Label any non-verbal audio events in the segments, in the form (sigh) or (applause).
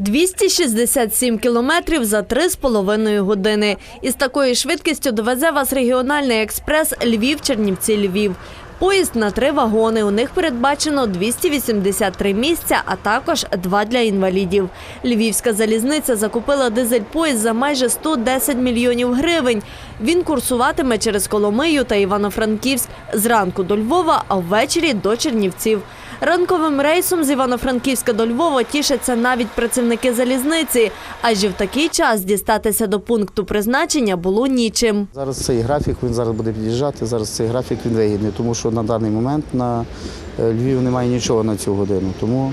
267 кілометрів за 3,5 години. Із такою швидкістю довезе вас регіональний експрес Львів-Чернівці-Львів. Поїзд на три вагони. У них передбачено 283 місця, а також два для інвалідів. Львівська залізниця закупила дизель-поїзд за майже 110 мільйонів гривень. Він курсуватиме через Коломию та Івано-Франківськ зранку до Львова, а ввечері до Чернівців. Ранковим рейсом з Івано-Франківська до Львова тішаться навіть працівники залізниці, адже в такий час дістатися до пункту призначення було нічим. Зараз цей графік він зараз буде під'їжджати. Зараз цей графік він вигідний, тому що на даний момент на е, Львів немає нічого на цю годину, тому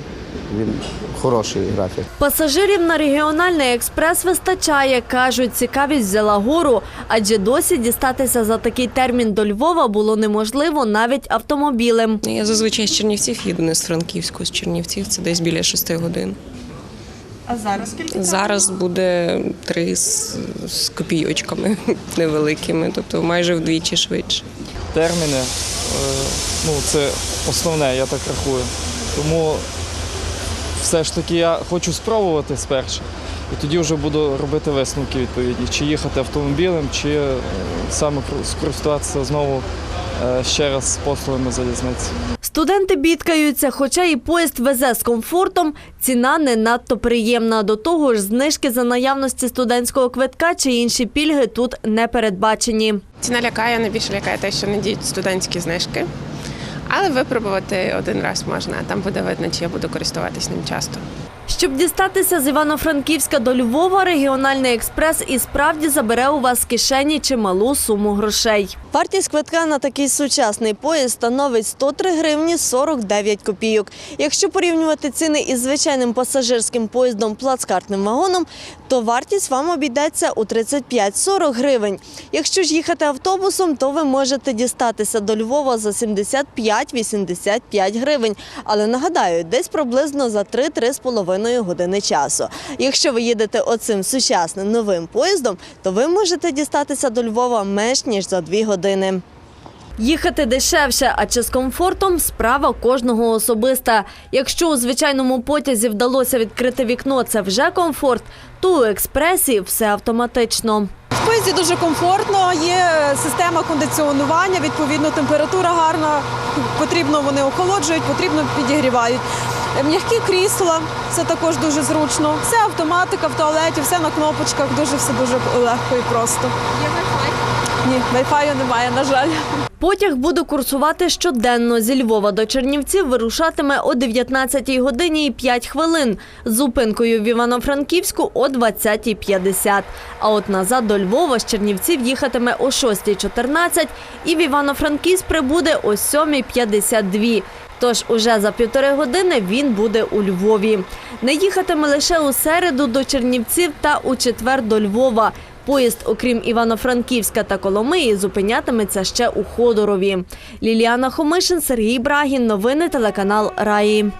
він хороший графік. Пасажирів на регіональний експрес вистачає. Кажуть, цікавість взяла гору, адже досі дістатися за такий термін до Львова було неможливо навіть автомобілем. Я зазвичай з Чернівців їду, не з Франківську, з Чернівців це десь біля шести годин. А зараз скільки? Зараз буде три з, з копійочками (laughs) невеликими, тобто майже вдвічі швидше. терміни, е, ну це основне, я так рахую. Тому все ж таки я хочу спробувати спершу. І тоді вже буду робити висновки відповідні, чи їхати автомобілем, чи е, саме скористуватися знову е, ще раз послугами залізниці. Студенти бідкаються, хоча і поїзд везе з комфортом, ціна не надто приємна. До того ж, знижки за наявності студентського квитка чи інші пільги тут не передбачені. Ціна лякає, найбільше лякає те, що не діють студентські знижки. Але випробувати один раз можна, там буде видно, чи я буду користуватись ним часто. Щоб дістатися з Івано-Франківська до Львова, регіональний експрес і справді забере у вас з кишені чималу суму грошей. Вартість квитка на такий сучасний поїзд становить 103 гривні 49 копійок. Якщо порівнювати ціни із звичайним пасажирським поїздом плацкартним вагоном, то вартість вам обійдеться у 35-40 гривень. Якщо ж їхати автобусом, то ви можете дістатися до Львова за 75-85 гривень. Але нагадаю, десь приблизно за 3-3,5 години часу. Якщо ви їдете оцим сучасним новим поїздом, то ви можете дістатися до Львова менш ніж за 2 години. Їхати дешевше, а чи з комфортом справа кожного особиста. Якщо у звичайному потязі вдалося відкрити вікно, це вже комфорт, то у експресі все автоматично. В поїзді дуже комфортно, є система кондиціонування, відповідно, температура гарна, потрібно вони охолоджують, потрібно підігрівають. М'які крісла, це також дуже зручно. Все автоматика в туалеті, все на кнопочках, дуже все дуже легко і просто. Ні, Wi-Fi немає, на жаль. Потяг буде курсувати щоденно. Зі Львова до Чернівців вирушатиме о 19 годині і 5 хвилин. З зупинкою в Івано-Франківську о 20.50. А от назад до Львова з Чернівців їхатиме о 6.14 і в Івано-Франківськ прибуде о 7.52. Тож уже за півтори години він буде у Львові. Не їхатиме лише у середу до Чернівців та у четвер до Львова. Поїзд, окрім Івано-Франківська та Коломиї, зупинятиметься ще у Ходорові. Ліліана Хомишин, Сергій Брагін. Новини телеканал Раї.